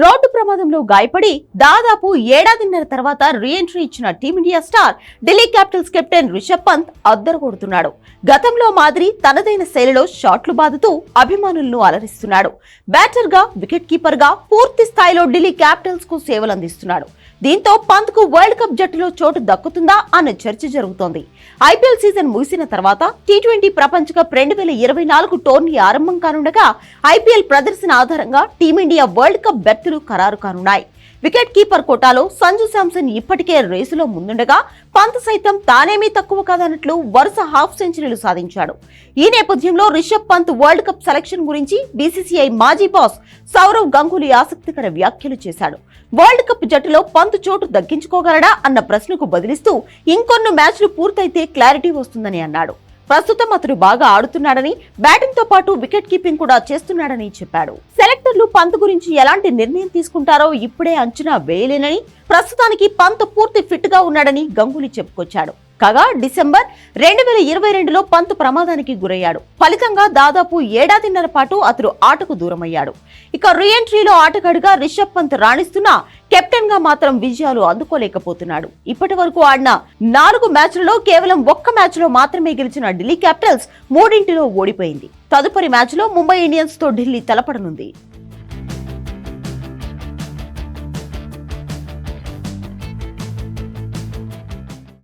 Road ప్రమాదంలో గాయపడి దాదాపు ఏడాదిన్నర తర్వాత రీఎంట్రీ ఇచ్చిన Team India star Delhi Capitals captain Rishabh Pant అద్దరు కొడుతున్నాడు. గతంలో మాదిరి తనదైన శైలిలో షాట్లు బాదుతూ అభిమానులను అలరిస్తున్నాడు. బ్యాటర్గా వికెట్ కీపర్గా పూర్తి స్థాయిలో ఢిల్లీ క్యాపిటల్స్కు సేవలు అందిస్తున్నాడు దీంతో పంత్కు వరల్డ్ కప్ జట్టులో చోటు దక్కుతుందా అన్న చర్చ జరుగుతోంది. ఐపీఎల్ సీజన్ ముగిసిన తర్వాత టీ ట్వంటీ ప్రపంచ కప్ రెండు వేల ఇరవై నాలుగు టోర్నీ ఆరంభం కానుండగా ఐపీఎల్ ప్రదర్శన ఆధారంగా టీమిండియా వరల్డ్ కప్ బెర్తులు ఖరారు కానున్నాయి. వికెట్ కీపర్ కోటాలో సంజు శాంసన్ ఇప్పటికే రేసులో ముందుండగా పంత్ సైతం తానేమీ తక్కువ కాదన్నట్లు వరుస హాఫ్ సెంచరీలు సాధించాడు. ఈ నేపథ్యంలో Rishabh Pant world cup selection గురించి బీసీసీఐ మాజీ బాస్ సౌరవ్ గంగూలీ ఆసక్తికర వ్యాఖ్యలు చేశాడు. వరల్డ్ కప్ జట్టులో పంత్ చోటు దక్కించుకోగలడా అన్న ప్రశ్నకు బదిలిస్తూ ఇంకొన్ని మ్యాచ్లు పూర్తయితే క్లారిటీ వస్తుందని అన్నాడు. ప్రస్తుతం అతడు బాగా ఆడుతున్నాడని బ్యాటింగ్తో పాటు వికెట్ కీపింగ్ కూడా చేస్తున్నాడని చెప్పాడు. సెలెక్టర్లు పంత్ గురించి ఎలాంటి నిర్ణయం తీసుకుంటారో ఇప్పుడే అంచనా వేయలేనని ప్రస్తుతానికి పంత్ పూర్తి ఫిట్గా ఉన్నాడని గంగూలీ చెప్పుకొచ్చాడు. కాగా డిసెంబర్ రెండు వేల ఇరవై రెండులో పంత్ ప్రమాదానికి గురయ్యాడు. ఫలితంగా దాదాపు ఏడాదిన్నర పాటు అతడు ఆటకు దూరమయ్యాడు. ఇక రీఎంట్రీలో ఆటగాడిగా రిషబ్ పంత్ రాణిస్తున్నా కెప్టెన్గా మాత్రం విజయాలు అందుకోలేకపోతున్నాడు. ఇప్పటి వరకు ఆడిన నాలుగు మ్యాచ్లలో కేవలం ఒక్క మ్యాచ్లో మాత్రమే గెలిచిన ఢిల్లీ క్యాపిటల్స్ మూడింటిలో ఓడిపోయింది. తదుపరి మ్యాచ్లో ముంబై ఇండియన్స్తో ఢిల్లీ తలపడనుంది.